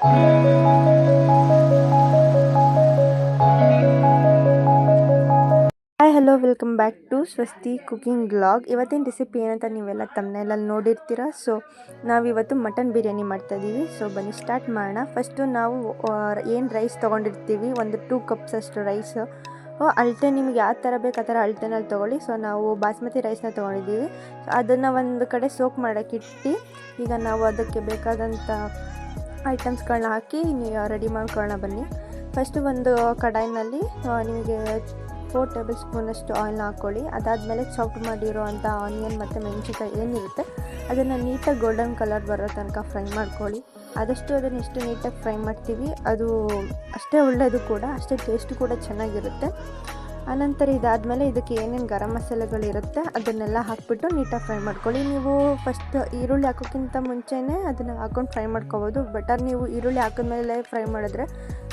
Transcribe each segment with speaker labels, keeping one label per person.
Speaker 1: Hi hello welcome back to Swasti cooking blog ಇವತ್ತಿನ recipe ಏನಂತ ನೀವೆಲ್ಲ ತಮ್ಮನೆಲ್ಲ ನೋಡಿರ್ತೀರ? ಸೊ ನಾವಿವತ್ತು ಮಟನ್ ಬಿರಿಯಾನಿ ಮಾಡ್ತಾಯಿದ್ದೀವಿ ಸೊ ಬನ್ನಿ ಸ್ಟಾರ್ಟ್ ಮಾಡೋಣ. ಫಸ್ಟು ನಾವು ಏನು ರೈಸ್ ತೊಗೊಂಡಿರ್ತೀವಿ? ಒಂದು ಟೂ ಕಪ್ಸ್ ಅಷ್ಟು ರೈಸ್ ಅಳತೆ ನಿಮ್ಗೆ ಯಾವ ಥರ ಬೇಕು ಆ ಥರ ಅಳತೆನಲ್ಲಿ ತೊಗೊಳ್ಳಿ. ಸೊ ನಾವು ಬಾಸ್ಮತಿ ರೈಸ್ನ ತೊಗೊಂಡಿದ್ದೀವಿ. ಅದನ್ನು ಒಂದು ಕಡೆ ಸೋಕ್ ಮಾಡೋಕ್ಕಿಟ್ಟು ಈಗ ನಾವು ಅದಕ್ಕೆ ಬೇಕಾದಂಥ ಐಟಮ್ಸ್ಗಳನ್ನ ಹಾಕಿ ನೀವು ರೆಡಿ ಮಾಡ್ಕೊಳ್ಳೋಣ ಬನ್ನಿ. ಫಸ್ಟು ಒಂದು ಕಡಾಯಿನಲ್ಲಿ ನಿಮಗೆ ಫೋರ್ ಟೇಬಲ್ ಸ್ಪೂನಷ್ಟು ಆಯಿಲ್ನ ಹಾಕ್ಕೊಳ್ಳಿ ಅದಾದಮೇಲೆ ಚಾಪ್ ಮಾಡಿರೋ ಆನಿಯನ್ ಮತ್ತು ಮೆಣಸಿನ್ಕಾಯಿ ಏನಿರುತ್ತೆ, ಅದನ್ನು ನೀಟಾಗಿ ಗೋಲ್ಡನ್ ಕಲರ್ ಬರೋ ತನಕ ಫ್ರೈ ಮಾಡ್ಕೊಳ್ಳಿ. ಆದಷ್ಟು ಅದನ್ನು ಎಷ್ಟು ನೀಟಾಗಿ ಫ್ರೈ ಮಾಡ್ತೀವಿ. ಅದು ಅಷ್ಟೇ ಒಳ್ಳೆಯದು ಕೂಡ, ಅಷ್ಟೇ ಟೇಸ್ಟು ಕೂಡ ಚೆನ್ನಾಗಿರುತ್ತೆ. ಆನಂತರ ಇದಾದಮೇಲೆ ಇದಕ್ಕೆ ಏನೇನು ಗರಂ ಮಸಾಲೆಗಳಿರುತ್ತೆ ಅದನ್ನೆಲ್ಲ ಹಾಕ್ಬಿಟ್ಟು ನೀಟಾಗಿ ಫ್ರೈ ಮಾಡ್ಕೊಳ್ಳಿ. ನೀವು ಫಸ್ಟ್ ಈರುಳ್ಳಿ ಹಾಕೋಕ್ಕಿಂತ ಮುಂಚೆನೇ ಅದನ್ನು ಹಾಕೊಂಡು ಫ್ರೈ ಮಾಡ್ಕೋಬೋದು. ಬಟರ್ ನೀವು ಈರುಳ್ಳಿ ಹಾಕಿದ್ಮೇಲೆ ಫ್ರೈ ಮಾಡಿದ್ರೆ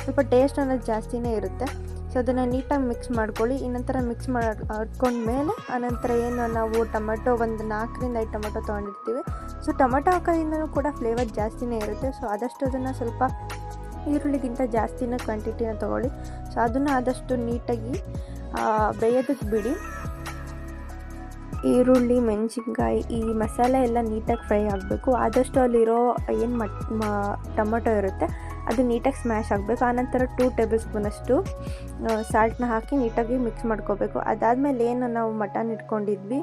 Speaker 1: ಸ್ವಲ್ಪ ಟೇಸ್ಟ್ ಅನ್ನೋದು ಜಾಸ್ತಿನೇ ಇರುತ್ತೆ. ಸೊ ಅದನ್ನು ನೀಟಾಗಿ ಮಿಕ್ಸ್ ಮಾಡ್ಕೊಳ್ಳಿ. ಇನ್ನೊಂಥರ ಮಿಕ್ಸ್ ಮಾಡ್ಕೊಂಡ್ಮೇಲೆ ಆನಂತರ ಏನು, ನಾವು ಟೊಮೆಟೊ ಒಂದು ನಾಲ್ಕರಿಂದ ಐದು ಟೊಮೆಟೊ ತೊಗೊಂಡಿರ್ತೀವಿ. ಸೊ ಟೊಮೆಟೊ ಹಾಕೋದ್ರಿಂದನೂ ಕೂಡ ಫ್ಲೇವರ್ ಜಾಸ್ತಿನೇ ಇರುತ್ತೆ. ಸೊ ಆದಷ್ಟು ಅದನ್ನು ಸ್ವಲ್ಪ ಈರುಳ್ಳಿಗಿಂತ ಜಾಸ್ತಿನ ಕ್ವಾಂಟಿಟಿನ ತೊಗೊಳ್ಳಿ. ಸೊ ಅದನ್ನು ಆದಷ್ಟು ನೀಟಾಗಿ ಬೇಯೋದಕ್ಕೆ ಬಿಡಿ. ಈರುಳ್ಳಿ, ಮೆಣಸಿನ್ಕಾಯಿ, ಈ ಮಸಾಲೆ ಎಲ್ಲ ನೀಟಾಗಿ ಫ್ರೈ ಆಗಬೇಕು. ಆದಷ್ಟು ಅಲ್ಲಿರೋ ಏನು ಮಟ್ ಟೊಮೊಟೊ ಇರುತ್ತೆ, ಅದು ನೀಟಾಗಿ ಸ್ಮ್ಯಾಶ್ ಆಗಬೇಕು. ಆನಂತರ ಟೂ ಟೇಬಲ್ ಸ್ಪೂನಷ್ಟು ಸಾಲ್ಟ್ನ ಹಾಕಿ ನೀಟಾಗಿ ಮಿಕ್ಸ್ ಮಾಡ್ಕೋಬೇಕು. ಅದಾದಮೇಲೆ ಏನು ನಾವು ಮಟನ್ ಇಟ್ಕೊಂಡಿದ್ವಿ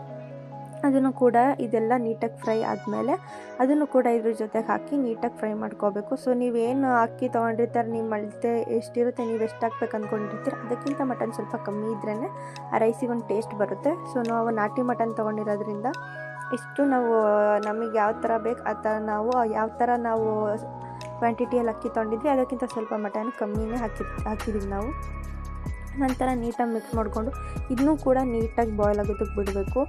Speaker 1: ಅದನ್ನು ಕೂಡ ಇದೆಲ್ಲ ನೀಟಾಗಿ ಫ್ರೈ ಆದಮೇಲೆ ಅದನ್ನು ಕೂಡ ಇದ್ರ ಜೊತೆಗೆ ಹಾಕಿ ನೀಟಾಗಿ ಫ್ರೈ ಮಾಡ್ಕೋಬೇಕು. ಸೊ ನೀವೇನು ಅಕ್ಕಿ ತೊಗೊಂಡಿರ್ತಾರೆ, ನಿಮ್ಮ ಅಳತೆ ಎಷ್ಟಿರುತ್ತೆ, ನೀವು ಎಷ್ಟು ಹಾಕ್ಬೇಕು ಅಂದ್ಕೊಂಡಿರ್ತೀರ ಅದಕ್ಕಿಂತ ಮಟನ್ ಸ್ವಲ್ಪ ಕಮ್ಮಿ ಇದ್ರೇ ಆ ರೈಸಿಗೆ ಒಂದು ಟೇಸ್ಟ್ ಬರುತ್ತೆ. ಸೊ ನಾವು ನಾಟಿ ಮಟನ್ ತೊಗೊಂಡಿರೋದ್ರಿಂದ ಇಷ್ಟು ನಾವು, ನಮಗೆ ಯಾವ ಥರ ಬೇಕು ಆ ಥರ ನಾವು, ಯಾವ ಥರ ನಾವು ಕ್ವಾಂಟಿಟಿಯಲ್ಲಿ ಅಕ್ಕಿ ತೊಗೊಂಡಿದ್ವಿ, ಅದಕ್ಕಿಂತ ಸ್ವಲ್ಪ ಮಟನ್ ಕಮ್ಮಿನೇ ಹಾಕಿ ಹಾಕಿದ್ದೀವಿ ನಾವು. ನಂತರ ನೀಟಾಗಿ ಮಿಕ್ಸ್ ಮಾಡಿಕೊಂಡು ಇದನ್ನೂ ಕೂಡ ನೀಟಾಗಿ ಬಾಯ್ಲ್ ಆಗೋದಕ್ಕೆ ಬಿಡಬೇಕು.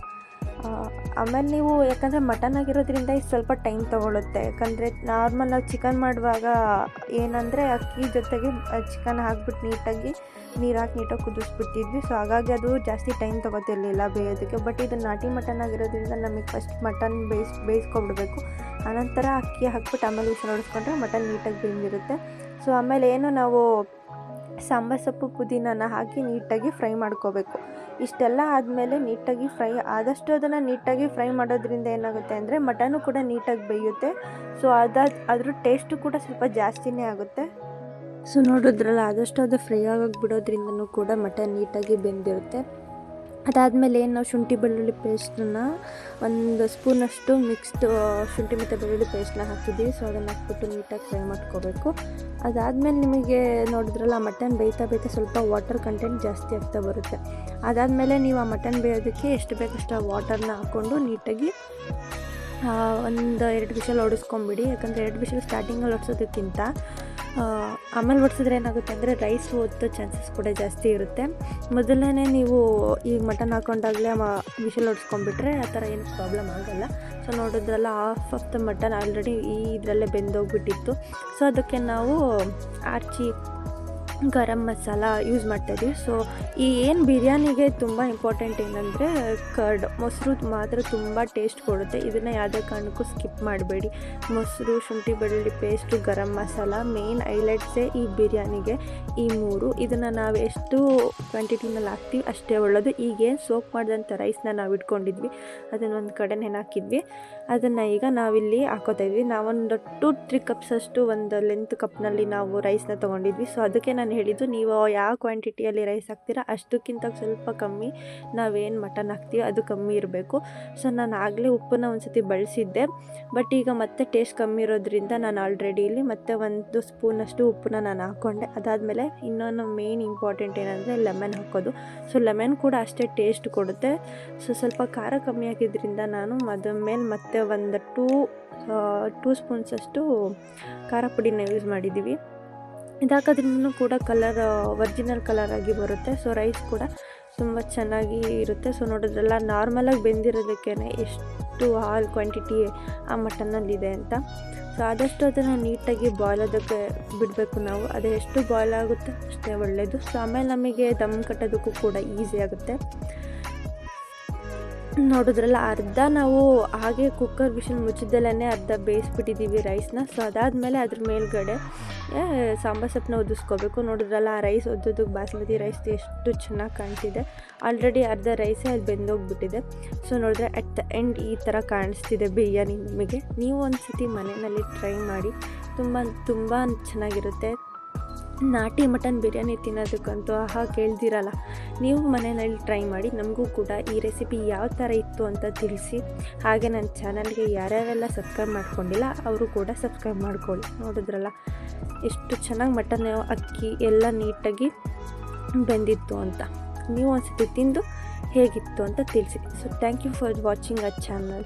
Speaker 1: ಆಮೇಲೆ ನೀವು ಯಾಕಂದರೆ ಮಟನ್ ಆಗಿರೋದ್ರಿಂದ ಇದು ಸ್ವಲ್ಪ ಟೈಮ್ ತೊಗೊಳುತ್ತೆ. ಯಾಕಂದರೆ ನಾರ್ಮಲ್ ನಾವು ಚಿಕನ್ ಮಾಡುವಾಗ ಏನಂದರೆ ಅಕ್ಕಿ ಜೊತೆಗೆ ಚಿಕನ್ ಹಾಕ್ಬಿಟ್ಟು ನೀಟಾಗಿ ನೀರು ಹಾಕಿ ನೀಟಾಗಿ ಕುದಿಸ್ಬಿಟ್ಟಿದ್ವಿ. ಸೊ ಹಾಗಾಗಿ ಅದು ಜಾಸ್ತಿ ಟೈಮ್ ತೊಗೋತಿರ್ಲಿಲ್ಲ ಬೇಯೋದಕ್ಕೆ. ಬಟ್ ಇದು ನಾಟಿ ಮಟನ್ ಆಗಿರೋದ್ರಿಂದ ನಮಗೆ ಫಸ್ಟ್ ಮಟನ್ ಬೇಯಿಸ್, ಬೇಯಿಸ್ಕೊಬಿಡ್ಬೇಕು. ಆನಂತರ ಅಕ್ಕಿ ಹಾಕ್ಬಿಟ್ಟು ಆಮೇಲೆ ಉಸಿರೋಡಿಸ್ಕೊಂಡ್ರೆ ಮಟನ್ ನೀಟಾಗಿ ಬೆಂದಿರುತ್ತೆ. ಸೊ ಆಮೇಲೆ ಏನು ನಾವು ಸಾಂಬಾರು ಸೊಪ್ಪು ಪುದೀನಾನ ಹಾಕಿ ನೀಟಾಗಿ ಫ್ರೈ ಮಾಡ್ಕೋಬೇಕು. ಇಷ್ಟೆಲ್ಲ ಆದಮೇಲೆ ನೀಟಾಗಿ ಫ್ರೈ, ಆದಷ್ಟು ಅದನ್ನು ನೀಟಾಗಿ ಫ್ರೈ ಮಾಡೋದ್ರಿಂದ ಏನಾಗುತ್ತೆ ಅಂದರೆ ಮಟನು ಕೂಡ ನೀಟಾಗಿ ಬೇಯುತ್ತೆ. ಸೊ ಅದಾದ ಅದ್ರ ಟೇಸ್ಟು ಕೂಡ ಸ್ವಲ್ಪ ಜಾಸ್ತಿನೇ ಆಗುತ್ತೆ. ಸೊ ನೋಡಿದ್ರಲ್ಲ ಆದಷ್ಟು ಅದು ಫ್ರೈ ಆಗೋಗಿ ಕೂಡ ಮಟನ್ ನೀಟಾಗಿ ಬೆಂದಿರುತ್ತೆ. ಅದಾದಮೇಲೆ ಏನು ನಾವು ಶುಂಠಿ ಬೆಳ್ಳುಳ್ಳಿ ಪೇಸ್ಟನ್ನು ಒಂದು ಸ್ಪೂನಷ್ಟು ಮಿಕ್ಸ್ಡ್ ಶುಂಠಿ ಮತ್ತು ಬೆಳ್ಳುಳ್ಳಿ ಪೇಸ್ಟನ್ನ ಹಾಕಿದ್ದೀವಿ. ಸೊ ಅದನ್ನು ಹಾಕ್ಬಿಟ್ಟು ನೀಟಾಗಿ ಫ್ರೈ ಮಾಡ್ಕೋಬೇಕು. ಅದಾದಮೇಲೆ ನಿಮಗೆ ನೋಡಿದ್ರಲ್ಲ, ಮಟನ್ ಬೇಯ್ತಾ ಬೇಯ್ತಾ ಸ್ವಲ್ಪ ವಾಟರ್ ಕಂಟೆಂಟ್ ಜಾಸ್ತಿ ಆಗ್ತಾ ಬರುತ್ತೆ. ಅದಾದಮೇಲೆ ನೀವು ಆ ಮಟನ್ ಬೇಯೋದಕ್ಕೆ ಎಷ್ಟು ಬೇಕಷ್ಟು ಆ ವಾಟರ್ನ ಹಾಕ್ಕೊಂಡು ನೀಟಾಗಿ ಒಂದು ಎರಡು ಬಿಸಿಲು ಹೊಡಿಸ್ಕೊಂಬಿಡಿ ಯಾಕಂದರೆ ಎರಡು ಬಿಸಿಲು ಸ್ಟಾರ್ಟಿಂಗಲ್ಲಿ ಹೊಡ್ಸೋದಕ್ಕಿಂತ ಆಮೇಲೆ ಬಡಿಸಿದ್ರೆ ಏನಾಗುತ್ತೆ ಅಂದರೆ ರೈಸ್ ಓದೋ ಚಾನ್ಸಸ್ ಕೂಡ ಜಾಸ್ತಿ ಇರುತ್ತೆ. ಮೊದಲನೇ ನೀವು ಈ ಮಟನ್ ಹಾಕೊಂಡಾಗಲೇ ವಿಷಲ್ ಹೊಡ್ಸ್ಕೊಂಡ್ಬಿಟ್ರೆ ಆ ಥರ ಏನು ಪ್ರಾಬ್ಲಮ್ ಆಗೋಲ್ಲ. ಸೊ ನೋಡಿದ್ರಲ್ಲ half of the mutton already ಈ ಇದರಲ್ಲೇ ಬೆಂದೋಗ್ಬಿಟ್ಟಿತ್ತು. ಸೊ ಅದಕ್ಕೆ ನಾವು ಆರ್ಚಿ ಗರಂ ಮಸಾಲ ಯೂಸ್ ಮಾಡ್ತಾಯಿದ್ವಿ ಸೊ ಈ ಏನು ಬಿರಿಯಾನಿಗೆ ತುಂಬ ಇಂಪಾರ್ಟೆಂಟ್ ಏನಂದರೆ ಕರ್ಡ್, ಮೊಸರು ಮಾತ್ರ ತುಂಬ ಟೇಸ್ಟ್ ಕೊಡುತ್ತೆ. ಇದನ್ನು ಯಾವುದೇ ಕಾರಣಕ್ಕೂ ಸ್ಕಿಪ್ ಮಾಡಬೇಡಿ. ಮೊಸರು, ಶುಂಠಿ, ಬೆಳ್ಳುಳ್ಳಿ ಪೇಸ್ಟು ಗರಂ ಮಸಾಲ ಮೇನ್ ಐಲೈಟ್ಸೇ ಈ ಬಿರಿಯಾನಿಗೆ ಈ ಮೂರು. ಇದನ್ನು ನಾವು ಎಷ್ಟು ಕ್ವಾಂಟಿಟಿನಲ್ಲಿ ಹಾಕ್ತೀವಿ ಅಷ್ಟೇ ಒಳ್ಳೆಯದು ಈಗೇನು ಸೋಪ್ ಮಾಡಿದಂಥ ರೈಸ್ನ ನಾವು ಇಟ್ಕೊಂಡಿದ್ವಿ. ಅದನ್ನು ಒಂದು ಕಡೆ ನೆನಾಕಿದ್ವಿ ಅದನ್ನು ಈಗ ನಾವಿಲ್ಲಿ ಹಾಕೋತಾ ಇದ್ವಿ. ನಾವೊಂದು ಟು ತ್ರೀ ಕಪ್ಸ್ ಅಷ್ಟು ಒಂದು ಲೆಂತ್ ಕಪ್ನಲ್ಲಿ ನಾವು ರೈಸ್ನ ತೊಗೊಂಡಿದ್ವಿ. ಸೊ ಅದಕ್ಕೆ ನಾನು ಹೇಳಿದ್ದು, ನೀವು ಯಾವ ಕ್ವಾಂಟಿಟಿಯಲ್ಲಿ ರೈಸ್ ಹಾಕ್ತೀರಾ, ಅಷ್ಟಕ್ಕಿಂತ ಸ್ವಲ್ಪ ಕಮ್ಮಿ ನಾವೇನು ಮಟನ್ ಹಾಕ್ತೀವಿ, ಅದು ಕಮ್ಮಿ ಇರಬೇಕು. ಸೊ ನಾನು ಆಗಲೇ ಉಪ್ಪನ್ನ ಒಂದು ಸತಿ ಬಳಸಿದ್ದೆ. ಬಟ್ ಈಗ ಮತ್ತೆ ಟೇಸ್ಟ್ ಕಮ್ಮಿ ಇರೋದ್ರಿಂದ ನಾನು ಆಲ್ರೆಡಿ ಇಲ್ಲಿ ಮತ್ತೆ ಒಂದು ಸ್ಪೂನಷ್ಟು ಉಪ್ಪನ್ನ ನಾನು ಹಾಕ್ಕೊಂಡೆ ಅದಾದಮೇಲೆ ಇನ್ನೊಂದು ಮೇನ್ ಇಂಪಾರ್ಟೆಂಟ್ ಏನಂದರೆ ಲೆಮನ್ ಹಾಕೋದು. ಸೊ ಲೆಮನ್ ಕೂಡ ಅಷ್ಟೇ ಟೇಸ್ಟ್ ಕೊಡುತ್ತೆ. ಸೊ ಸ್ವಲ್ಪ ಖಾರ ಕಮ್ಮಿ ಆಗಿದ್ದರಿಂದ ನಾನು ಅದ್ರ ಮೇಲೆ ಮತ್ತೆ ಒಂದು ಟೂ ಟೂ ಸ್ಪೂನ್ಸಷ್ಟು ಖಾರ ಪುಡಿನ ಯೂಸ್ ಮಾಡಿದ್ದೀವಿ ಇದಾಕೋದ್ರಿಂದ ಕೂಡ ಕಲರ್ ಒರ್ಜಿನಲ್ ಕಲರ್ ಆಗಿ ಬರುತ್ತೆ. ಸೊ ರೈಸ್ ಕೂಡ ತುಂಬ ಚೆನ್ನಾಗಿ ಇರುತ್ತೆ. ಸೊ ನೋಡಿದ್ರಲ್ಲ ನಾರ್ಮಲಾಗಿ ಬೆಂದಿರೋದಕ್ಕೇ ಎಷ್ಟು ಹಾಲ್ ಕ್ವಾಂಟಿಟಿ ಆ ಮಟನ್ನಲ್ಲಿದೆ ಅಂತ. ಸೊ ಆದಷ್ಟು ಅದನ್ನು ನೀಟಾಗಿ ಬಾಯ್ಲ್ ಆಗೋದಕ್ಕೆ ಬಿಡಬೇಕು ನಾವು. ಅದು ಎಷ್ಟು ಬಾಯ್ಲ್ ಆಗುತ್ತೆ ಅಷ್ಟೇ ಒಳ್ಳೆಯದು ಸೊ ಆಮೇಲೆ ನಮಗೆ ದಮ್ ಕಟ್ಟೋದಕ್ಕೂ ಕೂಡ ಈಸಿ ಆಗುತ್ತೆ. ನೋಡಿದ್ರಲ್ಲ, ಅರ್ಧ ನಾವು ಹಾಗೆ ಕುಕ್ಕರ್ ವಿಷಲ್ ಮುಚ್ಚಿದ್ದಲ್ಲೇ ಅರ್ಧ ಬೇಯಿಸ್ಬಿಟ್ಟಿದ್ದೀವಿ ರೈಸ್ನ ಸೊ ಅದಾದಮೇಲೆ ಅದ್ರ ಮೇಲ್ಗಡೆ ಸಾಂಬಾರು ಸೊಪ್ಪನ್ನ ಉದಿಸ್ಕೋಬೇಕು ನೋಡಿದ್ರಲ್ಲ, ಆ ರೈಸ್ ಉದ್ದದಕ್ಕೆ ಬಾಸ್ಮತಿ ರೈಸ್ ಎಷ್ಟು ಚೆನ್ನಾಗಿ ಕಾಣಿಸಿದೆ. ಆಲ್ರೆಡಿ ಅರ್ಧ ರೈಸೇ ಅಲ್ಲಿ ಬೆಂದೋಗ್ಬಿಟ್ಟಿದೆ. ಸೊ ನೋಡಿದ್ರೆ ಅಟ್ ದ ಎಂಡ್ ಈ ಥರ ಕಾಣಿಸ್ತಿದೆ ಬಿರಿಯಾನಿ ನಿಮಗೆ. ನೀವು ಒಂದು ಸತಿ ಮನೆಯಲ್ಲಿ ಟ್ರೈ ಮಾಡಿ, ತುಂಬ ತುಂಬ ಚೆನ್ನಾಗಿರುತ್ತೆ. ನಾಟಿ ಮಟನ್ ಬಿರಿಯಾನಿ ತಿನ್ನೋದಕ್ಕಂತೂ ಆಹಾ ಕೇಳ್ದಿರಲ್ಲ. ನೀವು ಮನೆಯಲ್ಲಿ ಟ್ರೈ ಮಾಡಿ ನಮಗೂ ಕೂಡ ಈ ರೆಸಿಪಿ ಯಾವ ಥರ ಇತ್ತು ಅಂತ ತಿಳಿಸಿ. ಹಾಗೆ ನನ್ನ ಚಾನಲ್ಗೆ ಯಾರ್ಯಾರೆಲ್ಲ ಸಬ್ಸ್ಕ್ರೈಬ್ ಮಾಡ್ಕೊಂಡಿಲ್ಲ ಅವರು ಕೂಡ ಸಬ್ಸ್ಕ್ರೈಬ್ ಮಾಡ್ಕೊಳ್ಳಿ. ನೋಡಿದ್ರಲ್ಲ, ಎಷ್ಟು ಚೆನ್ನಾಗಿ ಮಟನ್ ಅಕ್ಕಿ ಎಲ್ಲ ನೀಟಾಗಿ ಬೆಂದಿತ್ತು ಅಂತ. ನೀವು ಒಂದ್ಸತಿ ತಿಂದು ಹೇಗಿತ್ತು ಅಂತ ತಿಳಿಸಿ. So thank you for watching a channel